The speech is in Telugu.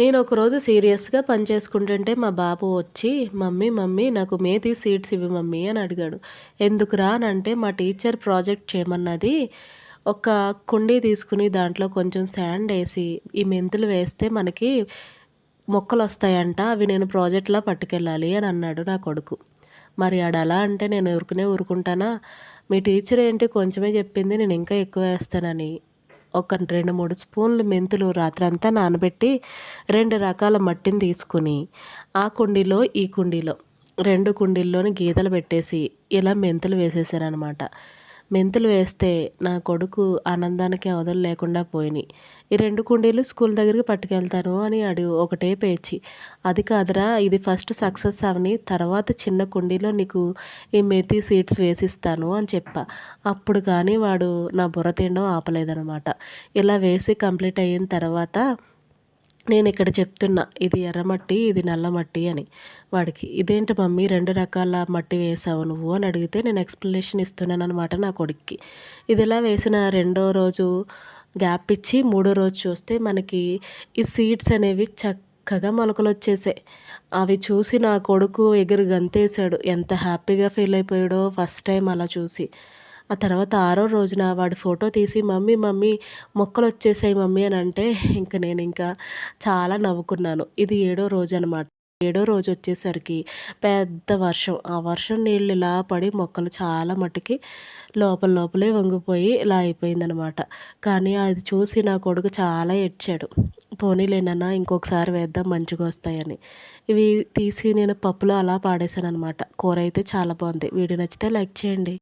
నేను ఒకరోజు సీరియస్గా పని చేసుకుంటుంటే మా బాబు వచ్చి మమ్మీ మమ్మీ నాకు మేతి సీట్స్ ఇవి మమ్మీ అని అడిగాడు. ఎందుకురా అని అంటే మా టీచర్ ప్రాజెక్ట్ చేయమన్నది ఒక కుండీ తీసుకుని దాంట్లో కొంచెం శాండ్ వేసి ఈ మెంతులు వేస్తే మనకి మొక్కలు వస్తాయంట అవి నేను ప్రాజెక్ట్లో పట్టుకెళ్ళాలి అని అన్నాడు నా కొడుకు. మరి అడలా అంటే నేను ఊరుకునే ఊరుకుంటానా? మీ టీచర్ ఏంటి కొంచెమే చెప్పింది నేను ఇంకా ఎక్కువ వేస్తానని. ఒక రెండు మూడు స్పూన్లు మెంతులు రాత్రంతా నానబెట్టి రెండు రకాల మట్టిని తీసుకుని ఆ కుండీలో ఈ కుండీలో రెండు కుండీల్లోని గీతలు పెట్టేసి ఇలా మెంతులు వేసేసాను అనమాట మెంతులు వేస్తే నా కొడుకు ఆనందానికి అవధులు లేకుండా పోయినాయి ఈ రెండు కుండీలు స్కూల్ దగ్గరికి పట్టుకెళ్తాను అని అడుగు ఒకటే పేచి. అది కాదురా ఇది ఫస్ట్ సక్సెస్ అవని తర్వాత చిన్న కుండీలో నీకు ఈ మెతి సీడ్స్ వేసిస్తాను అని చెప్పా. అప్పుడు కానీ వాడు నా బుర్ర తినడం ఆపలేదనమాట ఇలా వేసి కంప్లీట్ అయిన తర్వాత నేను ఇక్కడ చెప్తున్నా ఇది ఎర్రమట్టి ఇది నల్లమట్టి అని. వాడికి ఇదేంటి మమ్మీ రెండు రకాల మట్టి వేసావు నువ్వు? అని అడిగితే నేను ఎక్స్ప్లెనేషన్ ఇస్తున్నాను అనమాట నా కొడుక్కి. ఇది ఇలా వేసిన రెండో రోజు గ్యాప్ ఇచ్చి మూడో రోజు చూస్తే మనకి ఈ సీడ్స్ అనేవి చక్కగా మొలకలు వచ్చేసాయి అవి చూసి నా కొడుకు ఎగురు గంతేసాడు ఎంత హ్యాపీగా ఫీల్ అయిపోయాడో ఫస్ట్ టైం అలా చూసి. ఆ తర్వాత ఆరో రోజున వాడి ఫోటో తీసి మమ్మీ మమ్మీ మొక్కలు వచ్చేసాయి మమ్మీ అని అంటే ఇంక నేను ఇంకా చాలా నవ్వుకున్నాను. ఇది ఏడో రోజు అనమాట ఏడో రోజు వచ్చేసరికి పెద్ద వర్షం. ఆ వర్షం నీళ్ళు ఇలా పడి మొక్కలు చాలా మట్టుకి లోపల లోపలే వంగిపోయి ఇలా అయిపోయిందనమాట. కానీ అది చూసి నా కొడుకు చాలా ఏడ్చాడు. పోనీలేనన్నా ఇంకొకసారి వేద్దాం మంచిగా వస్తాయని. ఇవి తీసి నేను పప్పులో అలా పాడేశాను అనమాట కూర అయితే చాలా బాగుంది. వీడియో నచ్చితే లైక్ చేయండి.